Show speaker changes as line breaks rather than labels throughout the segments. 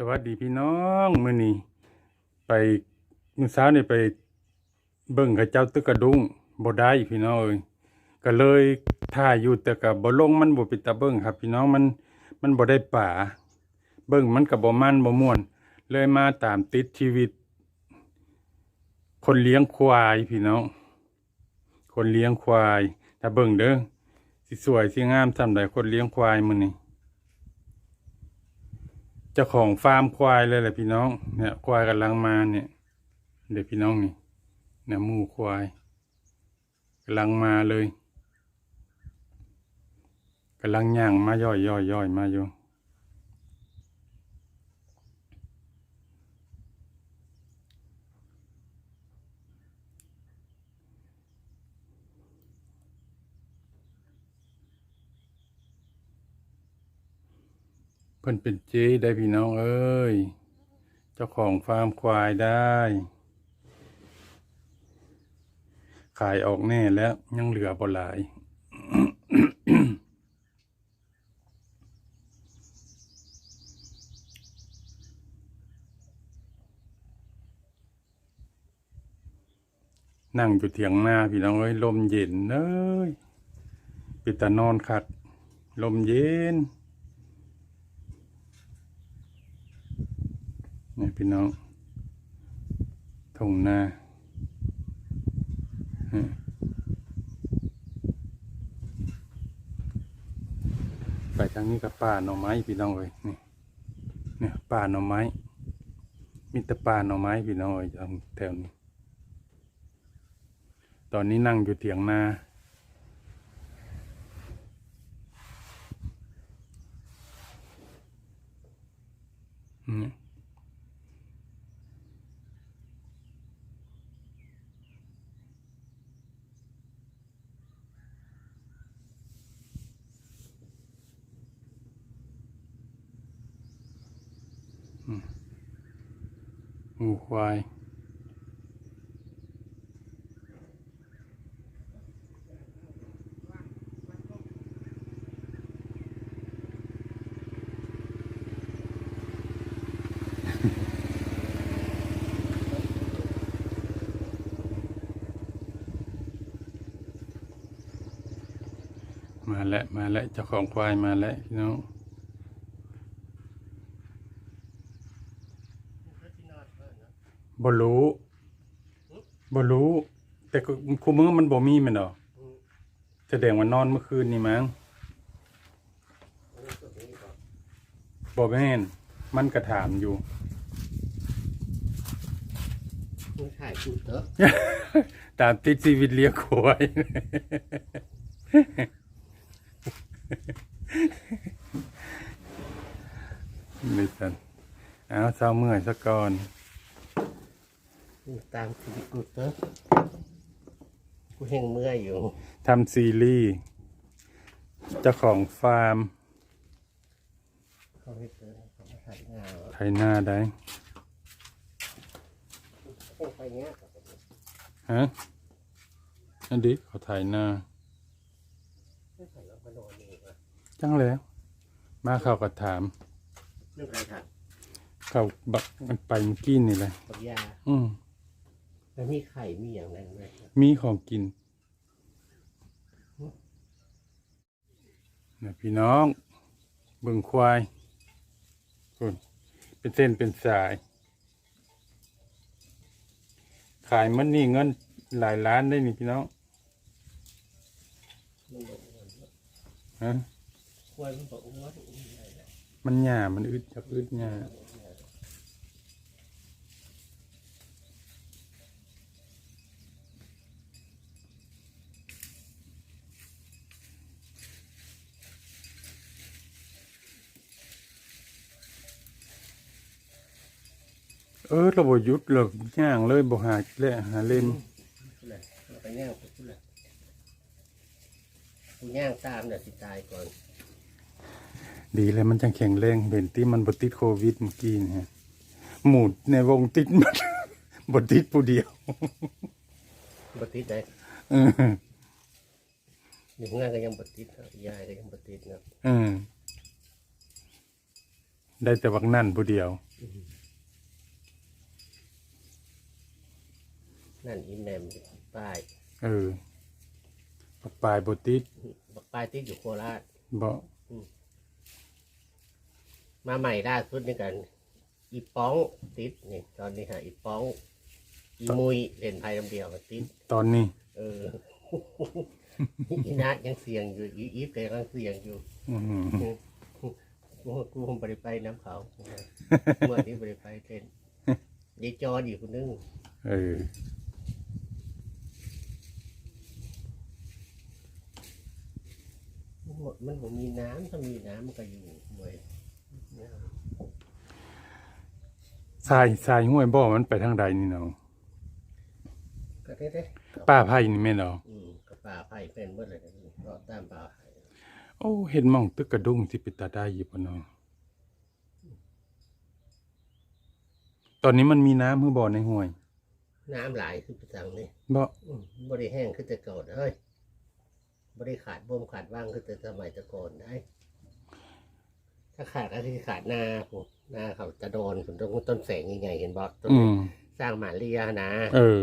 สวัสดีพี่น้องมื้อนี้ไปมื้อเช้านี่ไปเบิ่งเขาเจ้าตึกกระดุงบ่ได้พี่น้องเอ้ยก็เลยถ่ายอยู่แต่ก็บ่ลงมันบ่เป็นตาเบิ่งครับ พี่น้องมันมันบ่ได้ป่า เบิ่งมันก็บ่มันบ่ม่วน เลยมาตามติดชีวิต คนเลี้ยงควายพี่น้อง คนเลี้ยงควาย ถ้าเบิ่งเด้อสิสวยสิงามซำใดคนเลี้ยงควายมื้อนี้ จ้าของฟาร์มควายเลยแหละพี่น้อง เนี่ยควายกำลังมาเนี่ย เดี๋ยวพี่น้องนี่เนี่ยมูควายกำลังมาเลยกำลังย่างมาย่อยย่อยย่อยมาอยู่ พิ่นเป็นเจ๊ได้พี่น้องเอ้ย เจ้าของฟาร์มควายได้ ขายออกแน่แล้วยังเหลือบ่หลายนั่งอยู่เถียงหน้าพี่น้องเอ้ยลมเย็นเอ้ยปิดตานอนคักลมเย็น นี่พี่น้องทงนาฮะไปทางนี้กับป่าหน่อไม้พี่น้องเอ้ยนี่เนี่ยป่าหน่อไม้มีแต่ป่าหน่อไม้พี่น้องเอ้ยทางแถวนี้ตอนนี้นั่งอยู่เถียงนาอืม งูควาย มาแล้ว มาแล้วเจ้าของควายมาแล้วพี่น้อง บ่รู้บ่รู้ แต่ก็คูมือมันบ่มีแมันดอกแสดงว่านอนเมื่อคืนนี่มั้งบ่แม่นมันกระถามอยู่
มึงถ่ายกูเถอะ
ตามติดชีวิตเลี้ยงควายไม่สันเอาเศร้าเมื่อยซะก่อน
มึง ตามชีวิตกูเถอะกูเฮงเมื่อยอยู่
ทำซีรีส์เจ้าของฟาร์ม
เขาให้เถอะเขามาถ่ายงาน
ไทยหน้าได้
เฮงไปเนี้ย
ฮะนั่นดิเขาถ่ายหน้า
ไม่ใส่แล้วมานอนนี่วะ
จังแล้ว มาเขาก็ถาม
เรื่องอะไรถ่าย
เขาบักมันไปเมื่อกี้นี่แหละ
ปักยา
อืม
แล้วมีไข่มีอย่างนั้นไหม
มีของกินนะพี่น้องเบิ่งควายคุณเป็นเส้นเป็นสาย ขายมันนี่เงินหลายล้านได้นี่พี่น้อง
มันบอกว่า
ฮะ
ควายมันบอกว่าอุ้ยอะไรนะ
มันหยามันอึดจับอึดหยา เออเราบหยุดเราย่างเลยบ่หาแหละหาเล่ม
พูดเลยเราไปย่างพูดเลยกูย่างตามเนี่ยสิตายก่อน
ดีเลยมันจังแข็งแรงเห็นที่มันบติดโควิดเมื่อกี้นี่ฮะหมูในวงติดมันบติดผู้เดียว
บติดได้
เออ
อยู่ข้างหน้าก็ยังบติดเนอะยายก็ยังบติดนะ
เออได้แต่วักนั่นผู้เดียว
อ นั่นอีแมมป้าย
เออปักปลายบ่ติด
บักป้ายติดอยู่โคราช
บ่
มาใหม่ล่าสุดนี่กัน อีป้องติดนี่ตอนนี้ฮะอีป้อง อีมุยเล่นไพ่ลำเดียวมาติด
ตอนนี้
เออ อีนัทยังเสียงอยู่ อีอีฟก็ยังเสียงอยู่
อืม
กูกูคงไปไปน้ำเขาเมื่อนี้ไปไปเต้นยายจอดอยู่คนนึง
เออ
มดมันบ่มีน้ำถ้ามีน้ำมันก็อยู่เว้ย
ทรายทรายห้วยบ่มันไปทางใดนี่เนาะ
ก็ได้ได้
ป้าไผ่นี่แม่นเนาะ
อืมก็ป่าไผ่เป็นเมื่อไหร่ก็ตามป่าไผ่
โอ้เห็นหม่องตึกกระดุงที่ปิดตาได้อยู่บ่เนาะตอนนี้มันมีน้ำคือบ่ในห้วย
น้ำหลายคือประจังนี่
บ่
อืมบ่ได้แห้งคือแต่เก่าเฮ้ย บ่ได้ขาดบ่มขาดว่างคือแต่สมัยแตะก่อนได้ถ้าขาดก็คือขาดหน้าผมหน้าเขาจะโดนผมต้องต้นแสงใหญ่ๆเห็นบ่ต้น
อืม
สร้างหมาเรียนะ
เออ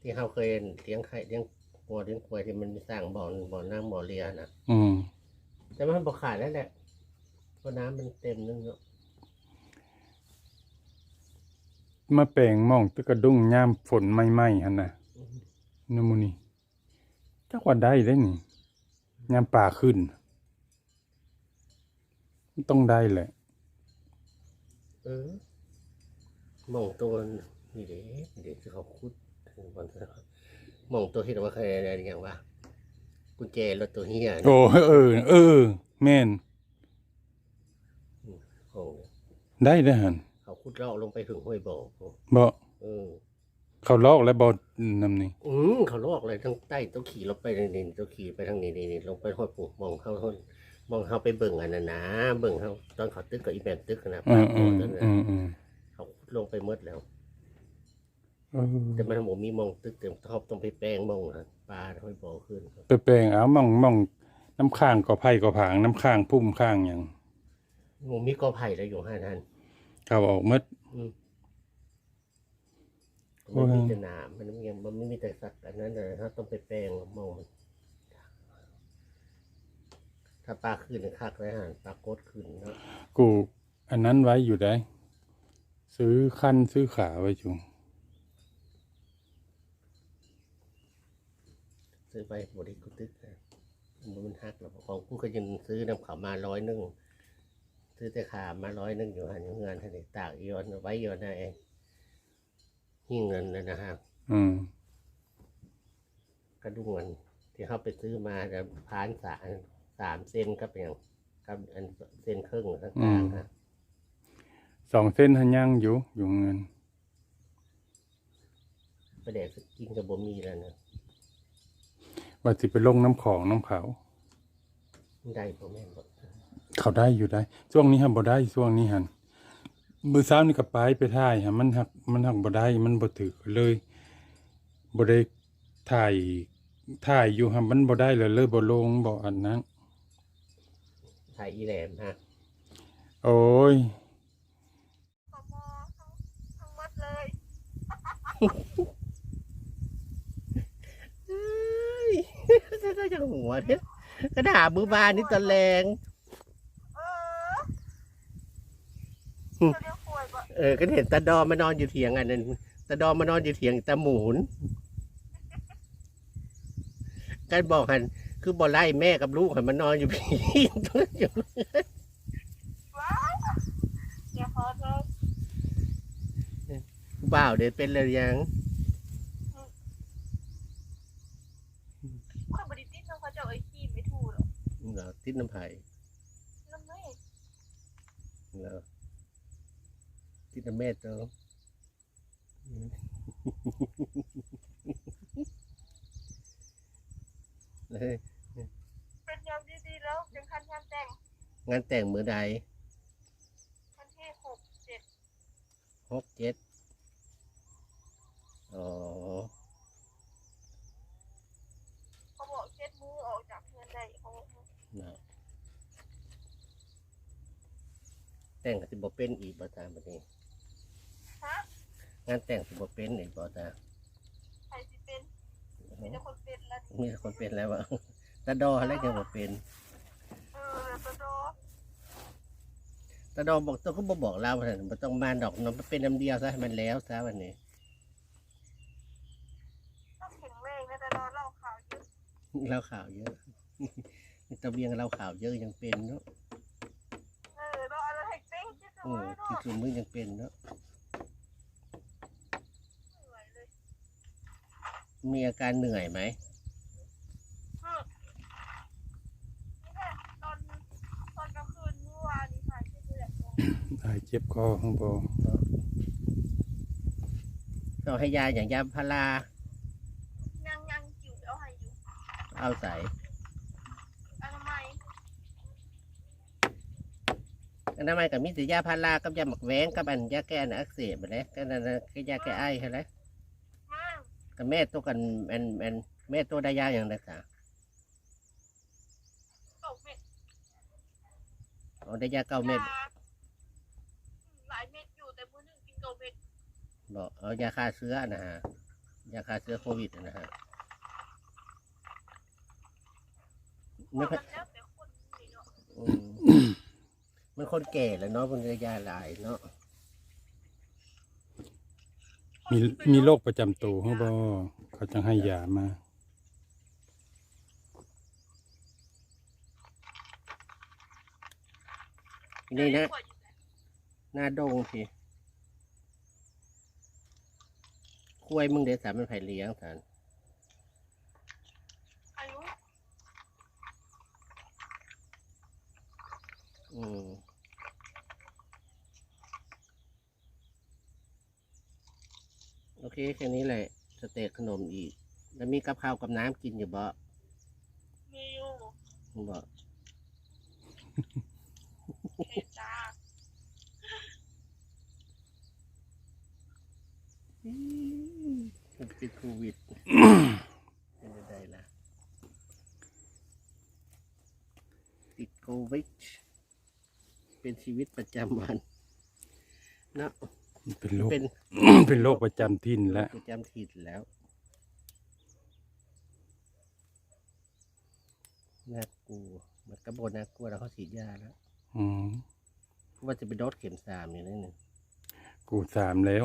ที่เขาเคยเลี้ยงไข่เลี้ยงวัวเลี้ยงควายที่มันสร้างบ่อบ่อน้ำบ่อเรียนะ
อืม
แต่มันบ่ขาดแล้วแหละเพราะน้ำมันเต็มนึงเนาะ
มาแปลงหม่องตึกกระดุงยามฝนใหม่ๆหั่นน่ะนำหมูนี่ จักว่าได้เด้นี่ยามป่าขึ้น ต้องได้แหละ
เออมองตัวนี่เด็เด็กที่เขาคุดบอลมองตัวที่เราว่าเคยอะไรอย่างว่ากุญแจรถตัวเฮีย
โอ้เออ เออ แม่น
ของ
ได้เด้อหั่น
เขาคุดเลาะลงไปถึงห้วยบ่อ
บ่
เออ
เขาลอกแล้วบ่นำนี่
อืมเขาลอกเลยทั้งใต้ต้องขี่ลงไปนี่ต้องขี่ไปทางนี้นี่ลงไปห้วยปู่มองเข้าห้วยมองเข้าไปเบิ่งอันนั้นนะเบิ่งเขาตอนเขาตึกกับอีแมนตึกนะ
อื
ปามก
อื
บ่อ
ม
นั่นนะ
อืมอืม
เขาขุดลงไปหมดแล้ว
เออ
แต่มันผมมีมองตึกเต็มท็อปต้องไปแปลงมองนะปลาห้อยบ่อขึ้น
ไปแปลงเอาหม่องหม่องน้ำข้างก็ไผ่ก็ผางน้ำข้างพุ่มข้างหยัง
ผมมีกอไผ่แล้วอยู่ห้าท่าน
เขาออกหมด
อืม
โอ้
มัน
ย
มีแต่หนามมันยังมันไม่มีแต่สัตว์อันนั้นเลยถ้าต้องไปแปลงมองมันถ้าปลาขึ้นคักเลยฮะปลากดขึ้นเนาะ
กูอันนั้นไว้อยู่ได้ ซื้อคันซื้อขาไว้จุง
ซื้อไปบริกุตึกนะมันฮักแล้วของกูก็ยังซื้อนำเขามาร้อยหนึงซื้อแต่ขามาร้อยหนึงอยู่หันอยู่เงินทันได้ตากอีออนไว้อยู่นะเอง หิ้งเงินนะนะฮะ
อืม
กระดุมอันที่เขาไปซื้อมาแต่พานสามสามเซนครับอย่างกับอันเซนครึ่งทั้งกลางฮะ
สองเส้นหันยังอยู่อยู่เงิน
ประเดี๋ยวกินกับบ่มีแล้วนะ
ว่าสิไปลงน้ำของน้ำเขา
ได้พ่อแม่บอก
เขาได้อยู่ได้ ช่วงนี้ฮันบ่ได้ช่วงนี้หัน มือเช้านี่กับไปไปถ่ายฮะมันหักมันหักบ่ได้มันบ่ถือเลยบ่ได้ถ่ายถ่ายอยู่ฮะมันบ่ได้เลยเลยบ่ลงบ่อันนั้น
ถ่ายอีแหลมฮะ
โอ้ย
ขมอทั้งทั้งหมดเลย
เอ้ยก็จะหัวเนี่ยก็ด่ามือบานนี่ตะแรง
เออจะ เรียกป่วยบ่
เออ ก็เห็นตาดอมมานอนอยู่เถียงอันนั้นตาดอมมานอนอยู่เถียงตาหมูนกันบอกหันคือบ่ไล่แม่กับลูกหันมานอนอยู่พี่
ว้าวอย่าขอโทษ
บ่าวเด็ดเป็นเลยยัง
ข้อยบริติดน้องเขาเจะไอ้ขี้ไม่ถูกหรอก
เหรอติดน้ำไผ่
น้ำไม่
เหรอ ติดน้ำแม่เติมเฮ้ย
เป็นยามดีๆแล้วยังคันยามแต่ง
งานแต่งมือใด
วันที่หกเจ็ด
หกเจ็ดอ๋อ
เขาบอกเช็ดมือออกจากเงินได้เขาบอก
เนาะแต่งก็สิบ่เป็นอีกบ่ตามบัดนี้
ฮะ
งานแต่งสิบ่เป็นอีกบ่ตาม
มีแต่คนเป็นแล้ว
มีแต่คนเป็นแล้ววะตาดออะไรยังบ่เป็น
เออตัวโด
ตาดอบอกตัวก็บ่บอกเราว่ามันต้องมาดอกเนาะมันเป็นน้ำเดียวซะให้มันแล้วซะวันนี้
ต้องแข็งแรงนะแต่รอเล่าข่าวเยอะ
เราข่าวเยอะตะเบียงเราข่าวเยอะยังเป็นเนาะ
เออเราอะไรให้เต้งที่สุ
โอ้
ด
ที่
เนาะ
สุดมึงยังเป็นเนาะ
เหนื่อยเลย
มีอาการเหนื่อยไหม
เออนี่แหละตอนตอนกลางคืนเมื่อวานนี้ค่ะที่เดือดร้อน
ตายเจ็บคอของบ่
เราให้ยาอย่างยาพารา
ยังยังจิ๋วเอาให้อยู่
เอาใส่
อนามัย
อันนั้นไม่กับมีแต่ยาพารากับยาหมักแว้งกับอันยาแก้อักเสบไปแล้วก็นั่นน่ะก็ยาแก้ไอใช่ไหม
มา ก
กับแม่ตัวกันแอนแอนแม่ตัวได้ยาอย่างไรสะ
ตกเม็ด
เอาได้ยาเก้าเม็ด
ยาหลายเม็ดอยู่แต่มื้อหนึ่งกินเก้าเม็ด
บอกเอายาฆ่าเชื้อนะฮะยาฆ่าเชื้อโควิดนะฮะ
มั
ไม่
น
ค่อย
แล้วแต่คนนี่เนาะ
อืมมันคนแก่แล้วเนาะมันเลยยาหลายเนาะ
มีมีโรคประจำตัวของบ่เขาจังให้ยามา
นี่นะ
ป่วยอยู่แล้ว
หน้าดงสิคุยมึงเดี๋ยวสามมันไผ่เลี้ยงสาร
อายุ
อืมโอ เคแค่นี้แหละสเต็กขนมอีก แล้วมีกับข้าวกับน้ำกินอยู่บ่
มีอยู่
มึงบอก
เมตา
มันเป็นโควิดเป็นยังไงล่ะติดโควิดเป็นชีวิตประจำวันเนาะ
เป็นโรค
เป็น
เป็นโรคประจำถิ่นแล้ว
ประจำถิ่นแล้วน่ากลัวมันกระโบนน่ากลัวแล้วเขาฉีดยาแล้ว
อืม
ว่าจะไปโดสเข็มสามอยู่นั่นนึง
กูสามแล้ว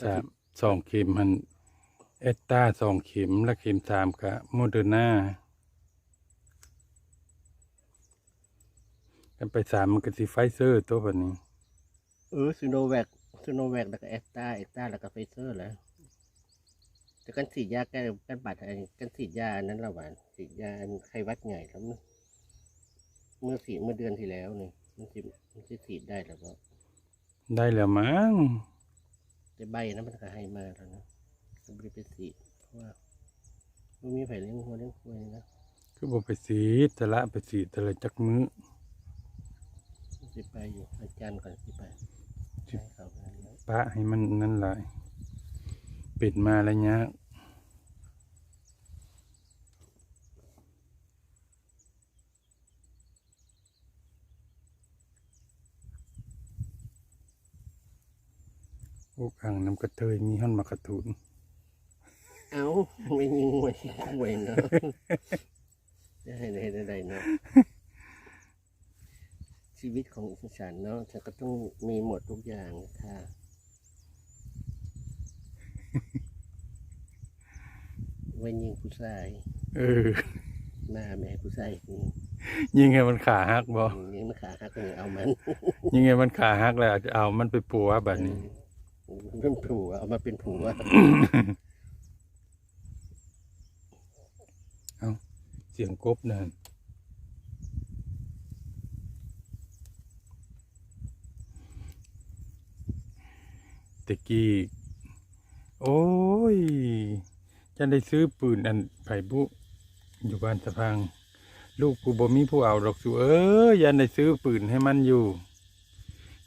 สามสองเข็มมัน เอสตาสองเข็ม และเข็มสามกับโมเดอร์นา กันไปสามมันก็สิไฟเซอร์ตัวแบบนี้
เออซูโนแวคซูโนแวคแล้วก็แอสตาแอสตาแล้วก็ไฟเซอร์แล้วแต่กันฉีดยาแก้กันบาดอะไรกันฉีดยาอันนั้นละหวานฉีดยาอันไข้หวัดใหญ่แล้วเมื่อเมื่อสี่เมื่อเดือนที่แล้วนี่มันสิมันสิฉีดได้แล้วก็
ได้แล้วมั้ง
แต่ใบนั้นมันก็ให้มาแล้วนะก็ไม่ได้ไปฉีดเพราะว่ามันมีไผเลี้ยงหัวเลี้ยงควายนะ
คือบอกไปสีดแต่ละไปสีดแต่ละจักมื้อ
มัน สิไปอยู่อาจารย์ก่อนสิไปใช่เขาไปแล้ว
ปะให้มันนั่นหลายปิดมาแล้วเนี้ยอุกอ่างน้ำกระเทยมีห่อนมากระทุน
เอ้าไม่ยิงไม่ควายเนาะจะให้ได้ได้เนาะ ชีวิตของฉันเนาะฉันก็ต้องมีหมดทุกอย่างค่ะ ไว้ยิงผู้ชาย
เออ
หน้าแม่ผู้ชายยิง
ยิงไงมันขาหักบ่
ยิงมันขาหักเลยเอามัน
ยิงไงมันขาหักแล้วเอามันไปปัวแบบนี้
เออเป็นผัวเอามาเป็นผัว
เสียงกบนั่น ตะกี้โอ้ยจะได้ซื้อปืนอันไผ่บุอยู่บ้านสะพัง ลูกกูบ่มีผู้เอาดอกสูเอ้ยยันได้ซื้อปืนให้มันอยู่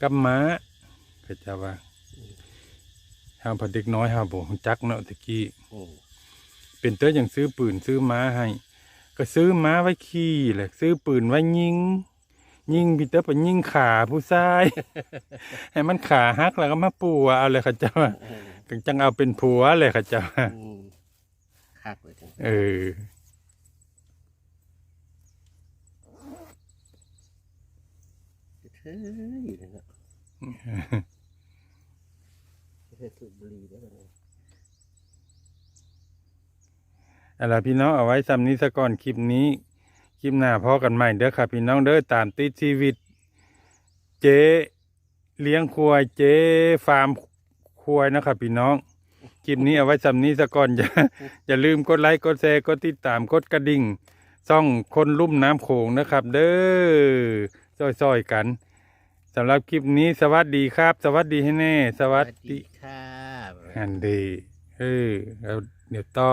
กับม้าก็จะว่าเฮาพอเด็กน้อยเฮาบ่จักเนาะตะกี้
อืม
เป็นเต้ออย่างซื้อปืนซื้อม้าให้ ก็ซื้อม้าไว้ขี่แหละซื้อปืนไว้ยิง ยิงพีเตอร์ไปยิงขาผู้ชาย ให้มันขาหักแล้วก็มาปัวเอาเลยเขาเจ้าว่าจังเอาเป็นผัวเลยเขาเจ้าว่า
อืมคักเลยจัง
เออ
เท่อยู่เลยเนาะเท่สูบบุหรี่ได้ไหมเนี่ย
เอาล่ะพี่น้องเอาไว้ซ้ำนี้ซะก่อนคลิปนี้ คลิปหน้าพอกันใหม่เด้อครับพี่น้องเด้อตามติดชีวิต เจ๊เลี้ยงควายเจ๊ฟาร์มควายนะครับพี่น้องคลิปนี้เอาไว้ซ้ำนี้ซะก่อนอย่าอย่าลืมกดไลค์กดแชร์กดติดตามกดกระดิ่งซ่องคนลุ่มน้ำโขงนะครับ เด้อซอยๆกันสำหรับคลิปนี้สวัสดีครับ สวัสดีให้แน่ สวัสดี
ค่ะ
อันดีเออแล้วเดี๋ยวต่อ